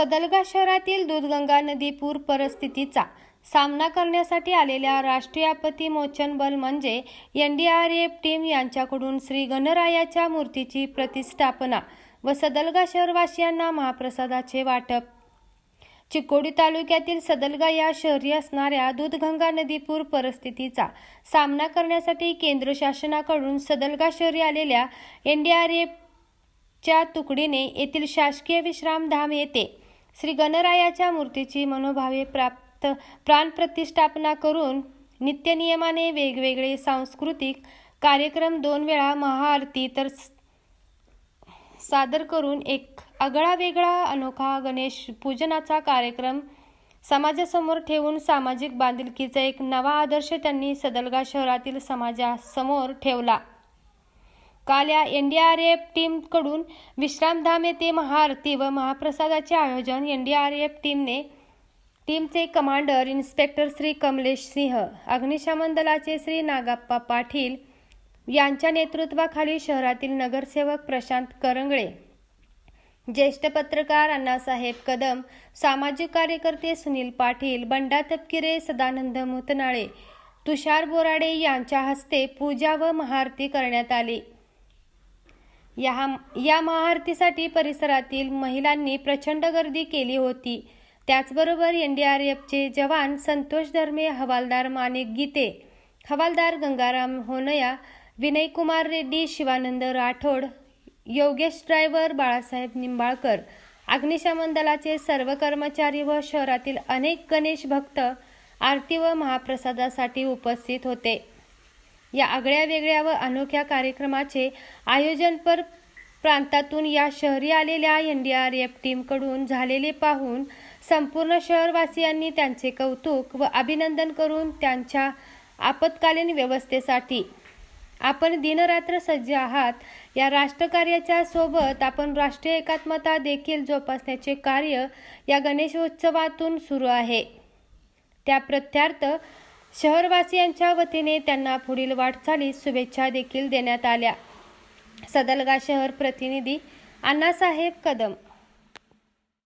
सदलगा शहरातील दूधगंगा नदी पूर परिस्थितीचा सामना करण्यासाठी आलेल्या राष्ट्रीय आपत्ती मोचन बल म्हणजे एफ टीम यांच्याकडून श्री गणरायाच्या मूर्तीची प्रतिष्ठापना व सदलगा शहरवासियांना महाप्रसादाचे वाटप. चिकोडी तालुक्यातील सदलगा या शहरी असणाऱ्या दूधगंगा नदीपूर परिस्थितीचा सामना करण्यासाठी केंद्र शासनाकडून सदलगा शहरी आलेल्या एन डी आर एफच्या तुकडीने येथील शासकीय विश्रामधाम येथे श्री गणरायाच्या मूर्तीची मनोभावे प्राप्त प्राणप्रतिष्ठापना करून नित्यनियमाने वेगवेगळे सांस्कृतिक कार्यक्रम दोन वेळा महाआरती तर सादर करून एक आगळा वेगळा अनोखा गणेश पूजनाचा कार्यक्रम समाजासमोर ठेवून सामाजिक बांधिलकीचा एक नवा आदर्श त्यांनी सदलगा शहरातील समाजासमोर ठेवला. काल या एफ टीमकडून विश्रामधाम येथे महाआरती व महाप्रसादाचे आयोजन एन डी आर एफ टीमने टीमचे कमांडर इन्स्पेक्टर श्री कमलेश सिंह अग्निशमन दलाचे श्री नागाप्पा पाटील यांच्या नेतृत्वाखाली शहरातील नगरसेवक प्रशांत करंगळे ज्येष्ठ पत्रकार अण्णासाहेब कदम सामाजिक कार्यकर्ते सुनील पाटील बंडा तपकिरे सदानंद मुतनाळे तुषार बोराडे यांच्या हस्ते पूजा व महाआरती करण्यात आली. या या महाआरतीसाठी परिसरातील महिलांनी प्रचंड गर्दी केली होती. त्याचबरोबर एन डी आर एफचे जवान संतोष धर्मे हवालदार माणिक गीते हवालदार गंगाराम होनया विनयकुमार रेड्डी शिवानंद राठोड योगेश ड्रायव्हर बाळासाहेब निंबाळकर अग्निशमन दलाचे सर्व कर्मचारी व शहरातील अनेक गणेश भक्त आरती व महाप्रसादासाठी उपस्थित होते. या आगळ्या वेगळ्या व अनोख्या कार्यक्रमाचे आयोजन पर प्रांतातून या शहरी आलेल्या एन डी आर एफ टीमकडून झालेले पाहून संपूर्ण शहरवासियांनी त्यांचे कौतुक व अभिनंदन करून त्यांच्या आपत्कालीन व्यवस्थेसाठी आपण दिनरात्र सज्ज आहात. या राष्ट्रकार्याच्या सोबत आपण राष्ट्रीय एकात्मता देखील जोपासण्याचे कार्य या गणेशोत्सवातून सुरू आहे. त्या प्रत्यार्थ शहरवासियांच्या वतीने त्यांना पुढील वाटचालीस शुभेच्छा देखील देण्यात आल्या. सदलगा शहर प्रतिनिधी अण्णासाहेब कदम